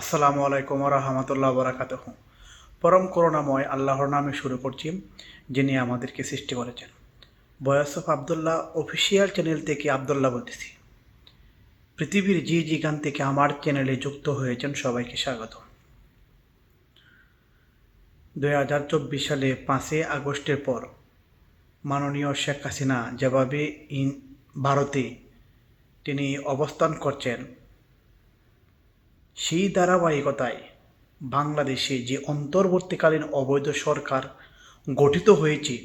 আসসালামু আলাইকুম রহমতুল্লাহ বরাকাত পরম করুণাময় আল্লাহর নামে শুরু করছি, যিনি আমাদেরকে সৃষ্টি করেছেন। বয়স অফ আবদুল্লাহ অফিসিয়াল চ্যানেল থেকে আবদুল্লাহ বলতেছি। পৃথিবীর যে যেখান থেকে আমার চ্যানেলে যুক্ত হয়েছেন সবাইকে স্বাগত। দুই হাজার চব্বিশ সালে পাঁচই আগস্টের পর মাননীয় শেখ হাসিনা যেভাবে ইন ভারতে তিনি অবস্থান করছেন সেই ধারাবাহিকতায় বাংলাদেশে যে অন্তর্বর্তীকালীন অবৈধ সরকার গঠিত হয়েছে,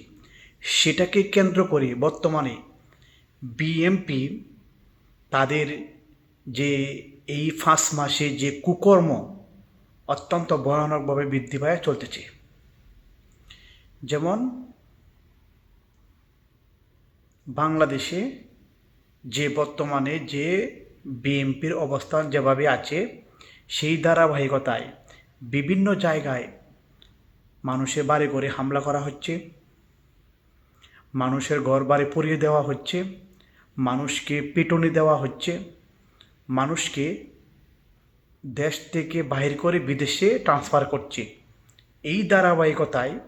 সেটাকে কেন্দ্র করে বর্তমানে বিএমপি তাদের যে এই পাঁচ মাসে যে কুকর্ম অত্যন্ত ভয়ানকভাবে বৃদ্ধি পায় চলতেছে। যেমন বাংলাদেশে যে বর্তমানে যে বিএনপির অবস্থান যেভাবে আছে সেই ধারাবাহিকতায় বিভিন্ন জায়গায় মানুষের বাড়ি করে হামলা করা হচ্ছে। মানুষের ঘর বাড়ি পুড়িয়ে দেওয়া হচ্ছে। মানুষকে পিটুনি দেওয়া হচ্ছে। মানুষকে দেশ থেকে বাহির করে বিদেশে ট্রান্সফার করছে। এই ধারাবাহিকতায়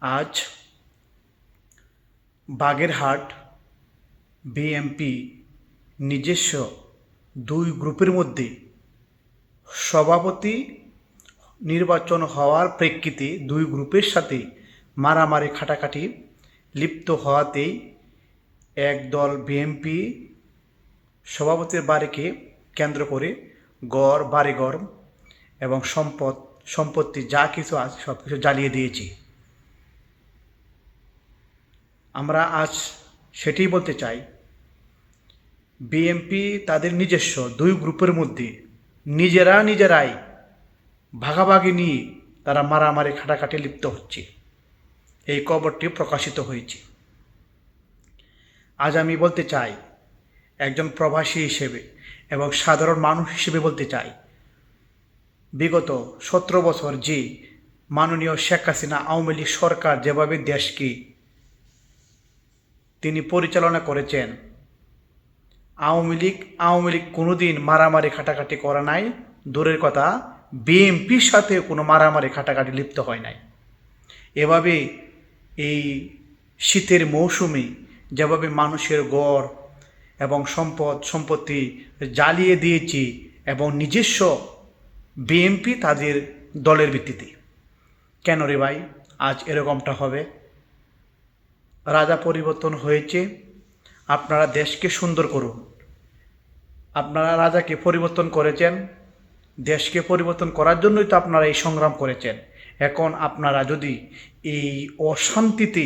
আজ বাগেরহাট বিএমপি নিজস্ব দুই গ্রুপের মধ্যে সভাপতি নির্বাচন হওয়ার প্রেক্ষিতে দুই গ্রুপের সাথে মারামারি খাটাখাটি লিপ্ত হওয়াতেই একদল বিএমপি সভাপতির বাড়িকে কেন্দ্র করে গড় বাড়িঘর এবং সম্পদ, সম্পত্তি যা কিছু আছে সব কিছু জ্বালিয়ে দিয়েছি। আমরা আজ সেটাই বলতে চাই বিএমপি তাদের নিজস্ব দুই গ্রুপের মধ্যে নিজেরা নিজেরাই ভাগাভাগি নিয়ে তারা মারামারি, খাটাখাটি লিপ্ত হচ্ছে। এই খবরটি প্রকাশিত হয়েছে। আজ আমি বলতে চাই, একজন প্রবাসী হিসেবে এবং সাধারণ মানুষ হিসেবে বলতে চাই, বিগত সতেরো বছর যে মাননীয় শেখ হাসিনা আওয়ামী লীগ সরকার যেভাবে দেশকে তিনি পরিচালনা করেছেন আওয়ামী লীগ আওয়ামী লীগ কোনোদিন মারামারি খাটাখাটি করে নাই। দূরের কথা বিএমপির সাথে কোনো মারামারি খাটাখাটি লিপ্ত হয় নাই। এভাবে এই শীতের মৌসুমে যেভাবে মানুষের গড় এবং সম্পদ, সম্পত্তি জ্বালিয়ে দিয়েছি এবং নিজস্ব বিএমপি তাদের দলের ভিত্তিতে। কেন রে ভাই? আজ এরকমটা হবে। রাজা পরিবর্তন হয়েছে। আপনারা দেশকে সুন্দর করুন। আপনারা রাজাকে পরিবর্তন করেছেন, দেশকে পরিবর্তন করার জন্যই তো আপনারা এই সংগ্রাম করেছেন। এখন আপনারা যদি এই অশান্তিতে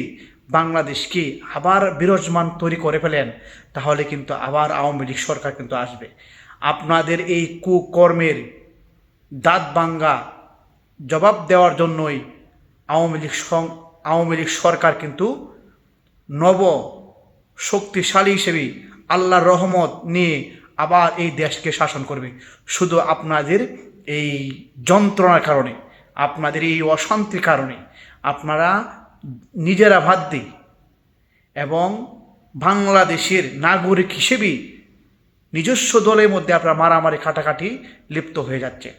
বাংলাদেশকে আবার বিরাজমান তৈরি করে ফেলেন, তাহলে কিন্তু আবার আওয়ামী লীগ সরকার কিন্তু আসবে। আপনাদের এই কুকর্মের দাঁত ভাঙ্গা জবাব দেওয়ার জন্যই আওয়ামী লীগ আওয়ামী লীগ সরকার কিন্তু নব শক্তিশালী হিসেবে আল্লাহর রহমত নিয়ে আবার এই দেশকে শাসন করবে। শুধু আপনাদের এই যন্ত্রণার কারণে, আপনাদের এই অশান্তির কারণে, আপনারা নিজেরা বাধ্য এবং বাংলাদেশের নাগরিক হিসেবে নিজস্ব দলের মধ্যে আপনারা মারামারি, খাটাখাটি লিপ্ত হয়ে যাচ্ছে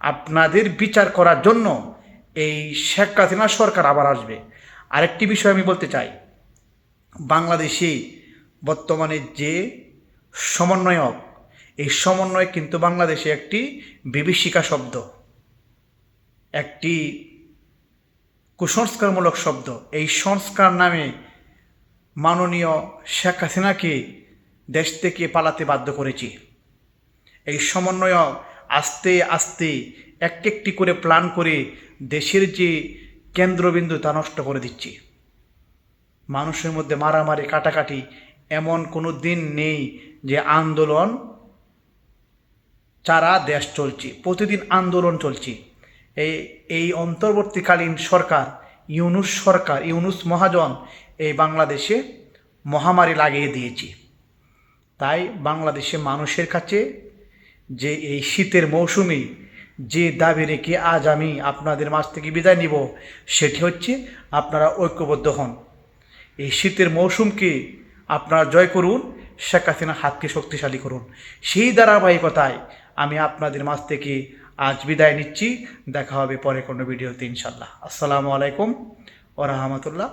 আপনাদের বিচার করার জন্য এই শেখ হাসিনা সরকার আবার আসবে। আরেকটি বিষয় আমি বলতে চাই বাংলাদেশে বর্তমানে যে সমন্বয়ক, এই সমন্বয় কিন্তু বাংলাদেশে একটি বিভীষিকা শব্দ, একটি কুসংস্কারমূলক শব্দ। এই সংস্কার নামে মাননীয় শেখ হাসিনাকে দেশ থেকে পালাতে বাধ্য করেছি। এই সমন্বয় আস্তে আস্তে একটি একটি করে প্ল্যান করে দেশের যে কেন্দ্রবিন্দু তা নষ্ট করে দিচ্ছে। মানুষের মধ্যে মারামারি, কাটাকাটি এমন কোনো দিন নেই যে আন্দোলন চারা দেশ চলছে, প্রতিদিন আন্দোলন চলছে। এই এই অন্তর্বর্তীকালীন সরকার, ইউনুস সরকার, ইউনুস মহাজন এই বাংলাদেশে মহামারী লাগিয়ে দিয়েছে। তাই বাংলাদেশে মানুষের কাছে যে এই শীতের মৌসুমে যে দাবি রেখে আজ আমি আপনাদের মাছ থেকে বিদায় নিব, সেটি হচ্ছে আপনারা ঐক্যবদ্ধ হন। এই শীতের মৌসুমকে আপনারা জয় করুন, শেখ হাসিনার হাতকে শক্তিশালী করুন। সেই ধারাবাহিকতায় আমি আপনাদের মাছ থেকে আজ বিদায় নিচ্ছি। দেখা হবে পরে কোনো ভিডিওতে ইনশাল্লাহ আসসালামু আলাইকুম ও রহমতুল্লাহ